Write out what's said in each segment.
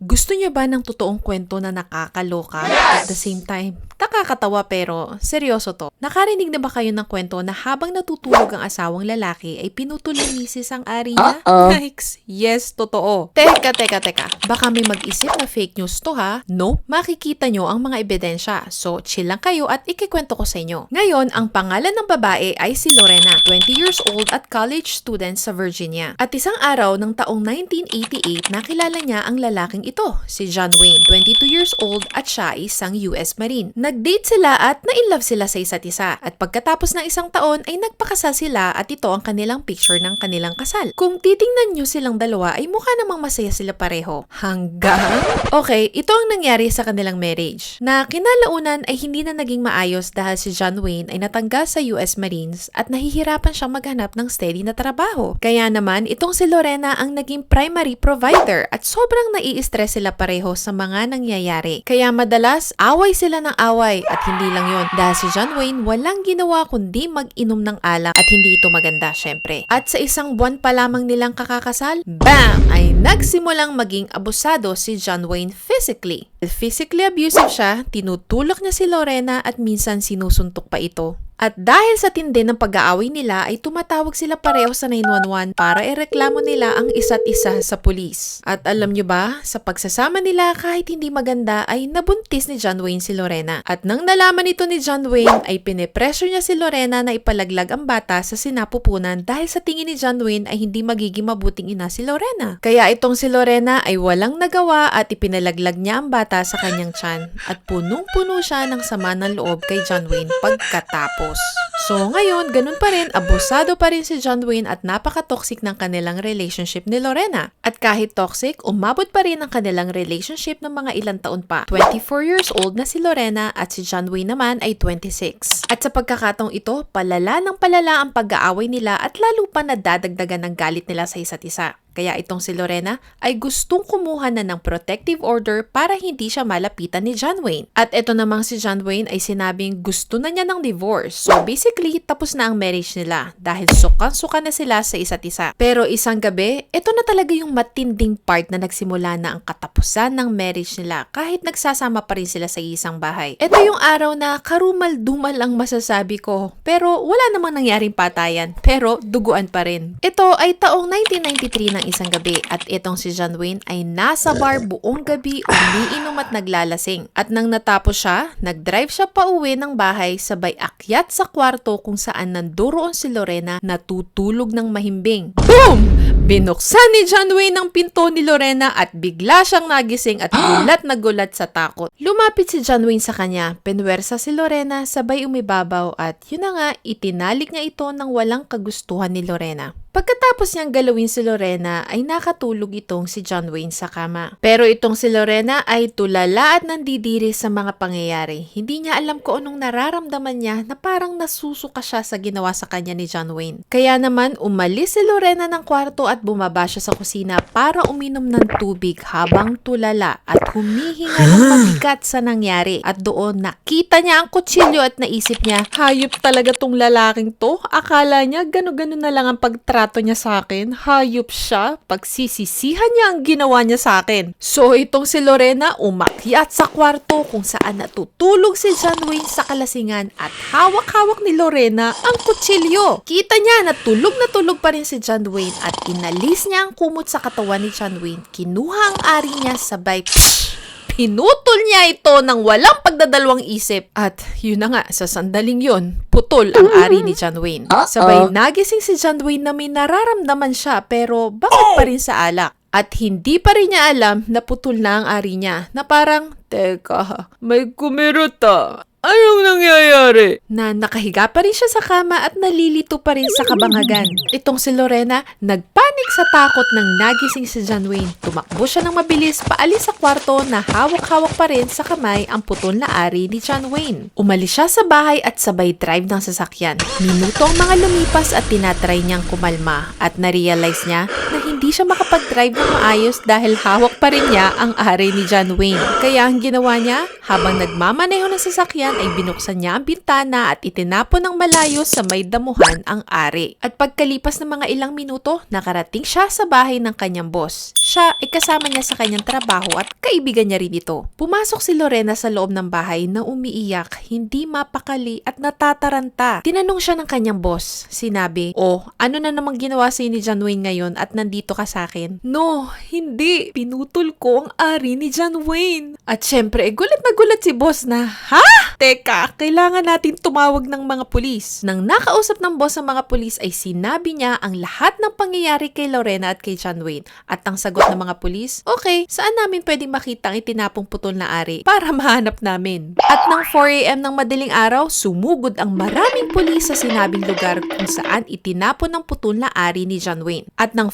Gusto niyo ba ng totoong kwento na nakakaloka? At the same time, nakakatawa pero seryoso to. Nakarinig na ba kayo ng kwento na habang natutulog ang asawang lalaki ay pinutol ni misis ang ari niya? Yikes! Yes, totoo. Teka, teka, teka. Baka may mag-isip na fake news to ha? No, makikita nyo ang mga ebidensya. So, chill lang kayo at ikikwento ko sa inyo. Ngayon, ang pangalan ng babae ay si Lorena, 20 years old at college student sa Virginia. At isang araw ng taong 1988, nakilala niya ang lalaking ito, si John Wayne, 22 years old at siya ay isang US Marine. Nag-date sila at na-inlove sila sa isa't isa. At pagkatapos ng isang taon ay nagpakasal sila at ito ang kanilang picture ng kanilang kasal. Kung titingnan nyo silang dalawa ay mukha namang masaya sila pareho. Hanggang? Okay, ito ang nangyari sa kanilang marriage. Na kinalaunan ay hindi na naging maayos dahil si John Wayne ay natanggal sa US Marines at nahihirapan siyang maghanap ng steady na trabaho. Kaya naman, itong si Lorena ang naging primary provider at sobrang nai-stress sila pareho sa mga nangyayari. Kaya madalas, away sila ng away at hindi lang yon dahil si John Wayne walang ginawa kundi mag-inom ng alak at hindi ito maganda syempre. At sa isang buwan pa lamang nilang kakakasal, BAM! ay nagsimulang maging abusado si John Wayne physically. Physically abusive siya, tinutulak niya si Lorena at minsan sinusuntok pa ito. At dahil sa tindi ng pag-aaway nila ay tumatawag sila pareho sa 911 para ireklamo nila ang isa't isa sa pulis. At alam nyo ba, sa pagsasama nila kahit hindi maganda ay nabuntis ni John Wayne si Lorena. At nang nalaman ito ni John Wayne ay pinepressure niya si Lorena na ipalaglag ang bata sa sinapupunan dahil sa tingin ni John Wayne ay hindi magiging mabuting ina si Lorena. Kaya itong si Lorena ay walang nagawa at ipinalaglag niya ang bata sa kanyang tiyan at punong-puno siya ng sama ng loob kay John Wayne pagkatapos. Oh. So ngayon, ganun pa rin, abusado pa rin si John Wayne at napaka-toxic ng kanilang relationship ni Lorena. At kahit toxic, umabot pa rin ang kanilang relationship ng mga ilang taon pa. 24 years old na si Lorena at si John Wayne naman ay 26. At sa pagkakataong ito, palala ng palala ang pag-aaway nila at lalo pa nadadagdagan ng galit nila sa isa't isa. Kaya itong si Lorena ay gustong kumuha na ng protective order para hindi siya malapitan ni John Wayne. At ito namang si John Wayne ay sinabing gusto na niya ng divorce. So basically, tapos na ang marriage nila dahil sukan-suka na sila sa isa't isa. Pero isang gabi, ito na talaga yung matinding part na nagsimula na ang katapusan ng marriage nila kahit nagsasama pa rin sila sa isang bahay. Ito yung araw na karumal-dumal ang masasabi ko. Pero wala namang nangyaring patayan. Pero duguan pa rin. Ito ay taong 1993 ng isang gabi at itong si John Wayne ay nasa bar buong gabi umiinom at naglalasing. At nang natapos siya, nag-drive siya pa uwi ng bahay sabay akyat sa kwarto kung saan nanduroon si Lorena natutulog ng mahimbing. Boom! Binuksan ni John Wayne ang pinto ni Lorena at bigla siyang nagising at gulat na gulat sa takot. Lumapit si John Wayne sa kanya, penwersa si Lorena sabay umibabaw at yun na nga, itinalik niya ito ng walang kagustuhan ni Lorena. Pagkatapos niyang galawin si Lorena ay nakatulog itong si John Wayne sa kama. Pero itong si Lorena ay tulala at nandidiri sa mga pangyayari. Hindi niya alam kung anong nararamdaman niya na parang nasusuka siya sa ginawa sa kanya ni John Wayne. Kaya naman umalis si Lorena ng kwarto at bumaba siya sa kusina para uminom ng tubig habang tulala at humihinga ng mabigat sa nangyari. At doon nakita niya ang kutsilyo at naisip niya, hayop talaga tong lalaking to. Akala niya gano-gano na lang ang pagtrato niya sa akin. Hayop siya. Pagsisisihan niya ang ginawa niya sa akin. So itong si Lorena umakyat sa kwarto kung saan natutulog si John Wayne sa kalasingan at hawak-hawak ni Lorena ang kutsilyo. Kita niya na tulog na tulog pa rin si John Wayne at inalis niya ang kumot sa katawan ni John Wayne. Kinuha ang ari niya sabay Pinutol niya ito ng walang pagdadalawang isip. At yun na nga, sa sandaling yun, putol ang ari ni John Wayne. Sabay nagising si John Wayne na may nararamdaman siya pero bakit pa rin sa alak? At hindi pa rin niya alam na putol na ang ari niya na parang, Teka, may kumiruta. Anong nangyayari? Na nakahiga pa rin siya sa kama at nalilito pa rin sa kabangagan. Itong si Lorena, nagpanik sa takot ng nagising si John Wayne. Tumakbo siya ng mabilis paalis sa kwarto na hawak-hawak pa rin sa kamay ang putol na ari ni John Wayne. Umalis siya sa bahay at sabay drive ng sasakyan. Minuto ang mga lumipas at tinatry niyang kumalma at narealize niya na hindi siya makapag-drive ng maayos dahil hawak pa rin niya ang ari ni John Wayne. Kaya ang ginawa niya, habang nagmamaneho ng sasakyan ay binuksan niya ang bintana at itinapon ng malayo sa may damuhan ang ari. At pagkalipas ng mga ilang minuto, nakarating siya sa bahay ng kanyang boss. Siya ay kasama niya sa kanyang trabaho at kaibigan niya rin ito. Pumasok si Lorena sa loob ng bahay na umiiyak, hindi mapakali at natataranta. Tinanong siya ng kanyang boss. Sinabi, Oh, ano na namang ginawa sa ni John Wayne ngayon at nandito ka sa akin? No, hindi. Pinutol ko ang ari ni John Wayne. At syempre, eh, gulat na gulat si boss na, Ha? Teka, kailangan natin tumawag ng mga pulis. Nang nakausap ng boss ang mga pulis ay sinabi niya ang lahat ng pangyayari kay Lorena at kay John Wayne. At ang sagot ng mga pulis, okay, saan namin pwedeng makita ang itinapong putol na ari para mahanap namin? At ng 4am ng madaling araw, sumugod ang maraming pulis sa sinabing lugar kung saan itinapon ng putol na ari ni John Wayne. At ng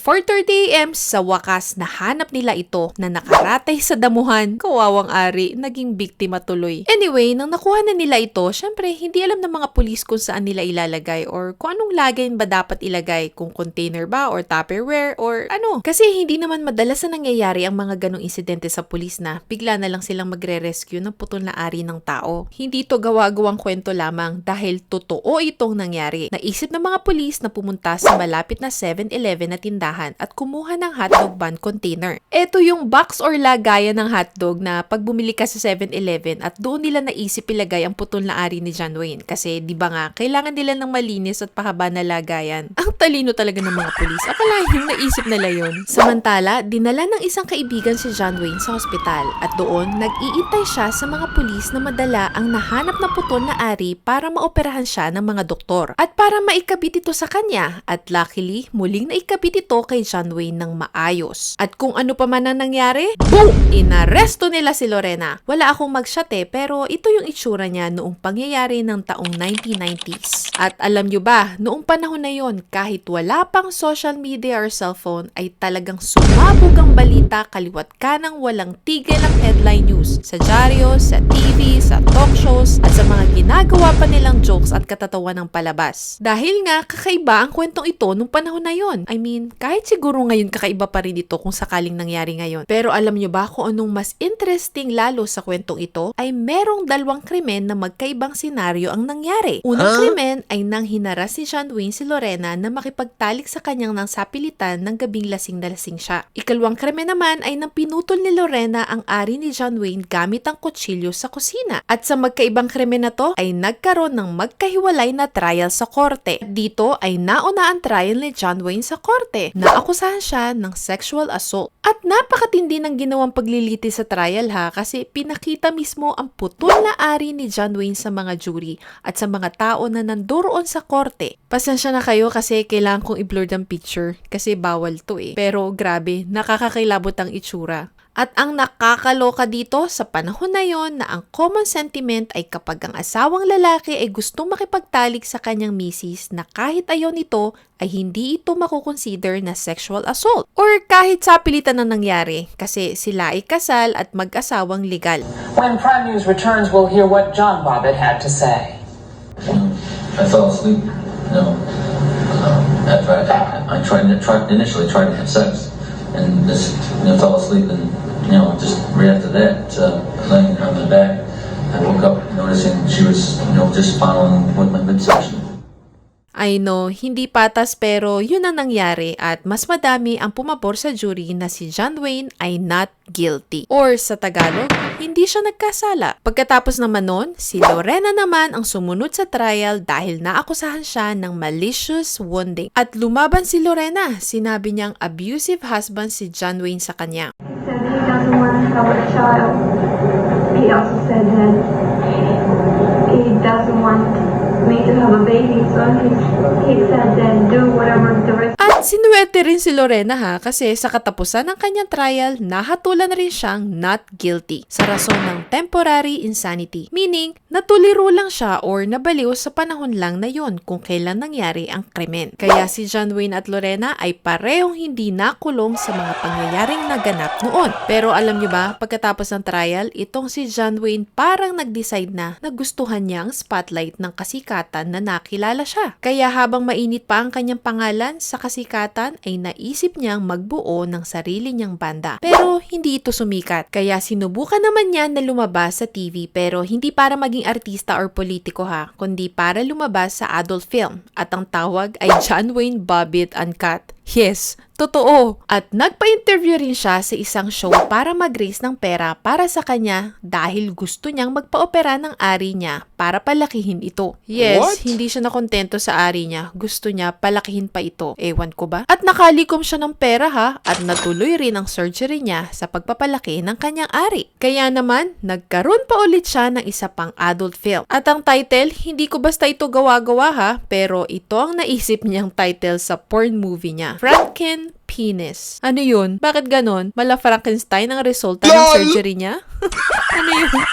4.30am, sa wakas, nahanap nila ito na nakaratay sa damuhan. Kawawang ari, naging biktima tuloy. Anyway, nang nakuha na nila ito, syempre, hindi alam ng mga pulis kung saan nila ilalagay or kung anong lagay ba dapat ilagay, kung container ba or tupperware or ano. Kasi hindi naman madalas na nangyayari ang mga ganong insidente sa pulis na bigla na lang silang magre-rescue ng putol na ari ng tao. Hindi to gawa-gawang kwento lamang dahil totoo itong nangyari. Naisip ng mga pulis na pumunta sa malapit na 7-Eleven na tindahan at kumuha ng hotdog bun container. Ito yung box or lagayan ng hotdog na pag bumili ka sa 7-Eleven at doon nila naisip ilagay ang putol na ari ni John Wayne. Kasi di ba nga, kailangan nila ng malinis at pahaba na lagayan. talino talaga ng mga pulis. Akalain naisip nila yon. Samantala, dinala ng isang kaibigan si John Wayne sa ospital at doon nag-iintay siya sa mga pulis na madala ang nahanap na putol na ari para maoperahan siya ng mga doktor at para maikabit ito sa kanya at luckily muling naikabit ito kay John Wayne ng maayos. At kung ano pa man ang nangyari, boom! Inaresto nila si Lorena. Wala akong magsyate pero ito yung itsura niya noong pangyayari ng taong 1990s. At alam nyo ba, noong panahon na yon kahit wala pang social media or cellphone ay talagang sumabog ang balita kaliwat kanang walang tigil ang headline news sa dyaryo, sa TV, sa talk shows at sa mga ginagawa pa nilang jokes at katatawa ng palabas. Dahil nga kakaiba ang kwentong ito nung panahon na yon. I mean, kahit siguro ngayon kakaiba pa rin ito kung sakaling nangyari ngayon. Pero alam nyo ba kung anong mas interesting lalo sa kwentong ito ay merong dalawang krimen na magkaibang senaryo ang nangyari. Unang krimen ay nang hinaras si John Wayne si Lorena na makipagtalik sa kanyang nang sapilitan ng gabing lasing na lasing siya. Ikalawang krimen naman ay nang pinutol ni Lorena ang ari ni John Wayne gamit ang kutsilyo sa kusina. At sa magkaibang krimen na to ay nagkaroon ng magkahiwalay na trial sa korte. Dito ay nauna ang trial ni John Wayne sa korte. Naakusahan siya ng sexual assault. At napakatindi ng ginawang pagliliti sa trial ha kasi pinakita mismo ang putol na ari ni John Wayne sa mga jury at sa mga tao na nandoon sa korte. Pasensya na kayo kasi kailangan kong i-blur ang picture kasi bawal to eh. Pero grabe, nakakakilabot ang itsura. At ang nakakaloka dito sa panahon na yon na ang common sentiment ay kapag ang asawang lalaki ay gustong makipagtalik sa kanyang misis na kahit ayaw nito ay hindi ito makukonsider na sexual assault. Or kahit sa pilitan na nangyari kasi sila ay kasal at mag-asawang legal. When Prime News returns, we'll hear what John Bobbitt had to say. I fell asleep. No. I, I tried, tried initially tried to have sex, and just you know, fell asleep, and you know just right after that, uh, laying on my back, I woke up noticing she was you know just following with my midsection. I know, hindi patas pero yun ang nangyari at mas madami ang pumabor sa jury na si John Wayne ay not guilty. Or sa Tagalog, hindi siya nagkasala. Pagkatapos naman nun, si Lorena naman ang sumunod sa trial dahil naakusahan siya ng malicious wounding. At lumaban si Lorena, sinabi niyang abusive husband si John Wayne sa kanya. said he doesn't want to have a child. He also said that he doesn't want me to have a baby, so he, he said then do whatever the rest sinuwerte rin si Lorena ha kasi sa katapusan ng kanyang trial, nahatulan na rin siyang not guilty sa rason ng temporary insanity. Meaning, natuliro lang siya or nabaliw sa panahon lang na yon kung kailan nangyari ang krimen. Kaya si John Wayne at Lorena ay parehong hindi nakulong sa mga pangyayaring naganap noon. Pero alam niyo ba, pagkatapos ng trial, itong si John Wayne parang nag-decide na nagustuhan niya ang spotlight ng kasikatan na nakilala siya. Kaya habang mainit pa ang kanyang pangalan sa kasikatan kasikatan ay naisip niyang magbuo ng sarili niyang banda. Pero hindi ito sumikat. Kaya sinubukan naman niya na lumabas sa TV pero hindi para maging artista or politiko ha, kundi para lumabas sa adult film. At ang tawag ay John Wayne Bobbitt Uncut. Yes, totoo. At nagpa-interview rin siya sa isang show para mag-raise ng pera para sa kanya dahil gusto niyang magpa-opera ng ari niya para palakihin ito. Yes, What? hindi siya nakontento sa ari niya. Gusto niya palakihin pa ito. Ewan ko ba? At nakalikom siya ng pera ha at natuloy rin ang surgery niya sa pagpapalaki ng kanyang ari. Kaya naman, nagkaroon pa ulit siya ng isa pang adult film. At ang title, hindi ko basta ito gawa-gawa ha, pero ito ang naisip niyang title sa porn movie niya. Franken Penis. Ano yun? Bakit ganon? Mala Frankenstein ang resulta ng surgery niya?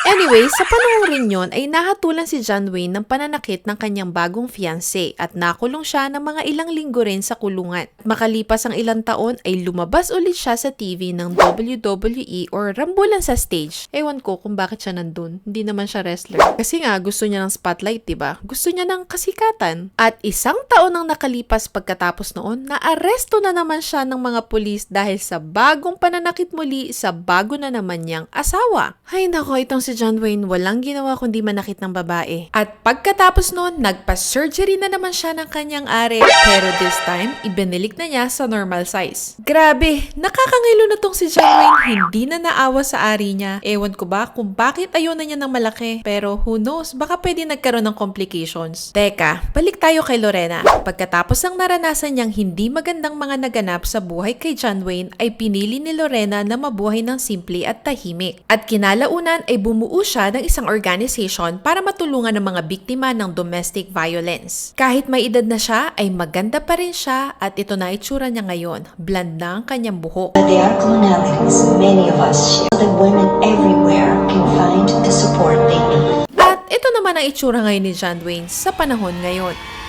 Anyway, sa panahon rin yun ay nahatulan si John Wayne ng pananakit ng kanyang bagong fiancé at nakulong siya ng mga ilang linggo rin sa kulungan. Makalipas ang ilang taon ay lumabas ulit siya sa TV ng WWE or rambulan sa stage. Ewan ko kung bakit siya nandun. Hindi naman siya wrestler. Kasi nga gusto niya ng spotlight, 'di ba? Gusto niya ng kasikatan. At isang taon ang nakalipas pagkatapos noon, naaresto na naman siya ng mga pulis dahil sa bagong pananakit muli sa bago na naman niyang asawa. Ay nako, itong si John Wayne walang ginawa kundi manakit ng babae. At pagkatapos noon, nagpa-surgery na naman siya ng kanyang are. Pero this time, ibinilik na niya sa normal size. Grabe, nakakangilo na tong si John Wayne. Hindi na naawa sa ari niya. Ewan ko ba kung bakit ayaw na niya ng malaki. Pero who knows, baka pwede nagkaroon ng complications. Teka, balik tayo kay Lorena. Pagkatapos ng naranasan niyang hindi magandang mga naganap sa buhay kay John Wayne, ay pinili ni Lorena na mabuhay ng simple at tahimik. At kinalaunan ay bumuo siya ng isang organization para matulungan ang mga biktima ng domestic violence. Kahit may edad na siya, ay maganda pa rin siya at ito na itsura niya ngayon. Bland na ang kanyang buhok. They are clonalities many of us share, so that women everywhere can find the support they need. At ito naman ang itsura ngayon ni John Wayne sa panahon ngayon.